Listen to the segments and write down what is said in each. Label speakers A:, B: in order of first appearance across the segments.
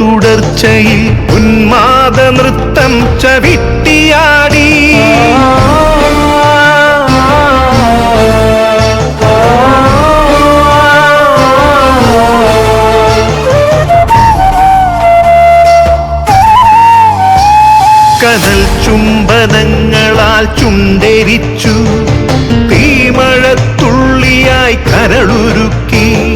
A: തുടർച്ചയിൽ ഉന്മാദ നൃത്തം ചവിട്ടിയാടി. കനൽ ചുംബനങ്ങളാൽ ചുണ്ടരിച്ചു തീമഴത്തുള്ളിയായി കരളുരുക്കി.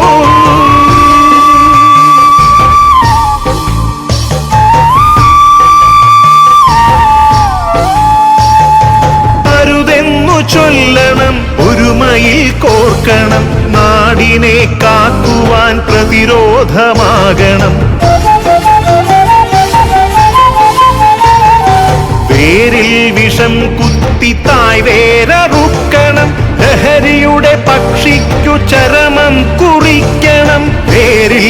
A: നാടിനെ കാക്കുവാൻ പ്രതിരോധമാകണം. പേരിൽ വിഷം കുത്തി തായ് വേരറുക്കണം ലഹരിയുടെ പക്ഷിക്കു ചരമം കുറിക്കണം. വേരിൽ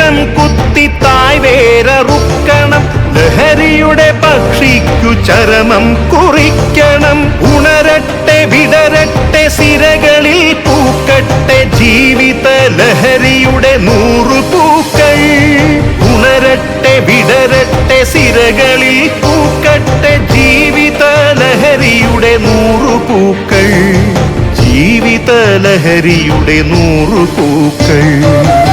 A: വിഷം കുത്തി തായ് വേരറുക്കണം ലഹരിയുടെ പക്ഷിക്കു ചരമം കുറിക്കണം. ഉണരട്ടെ വിടരട്ടെ സിരകളിൽ പൂക്കട്ടെ ജീവിത ലഹരിയുടെ നൂറു പൂക്കൾ. ഉണരട്ടെ വിടരട്ടെ സിരകളിൽ പൂക്കട്ടെ ജീവിത ലഹരിയുടെ നൂറു പൂക്കൾ. ജീവിത ലഹരിയുടെ നൂറു പൂക്കൾ.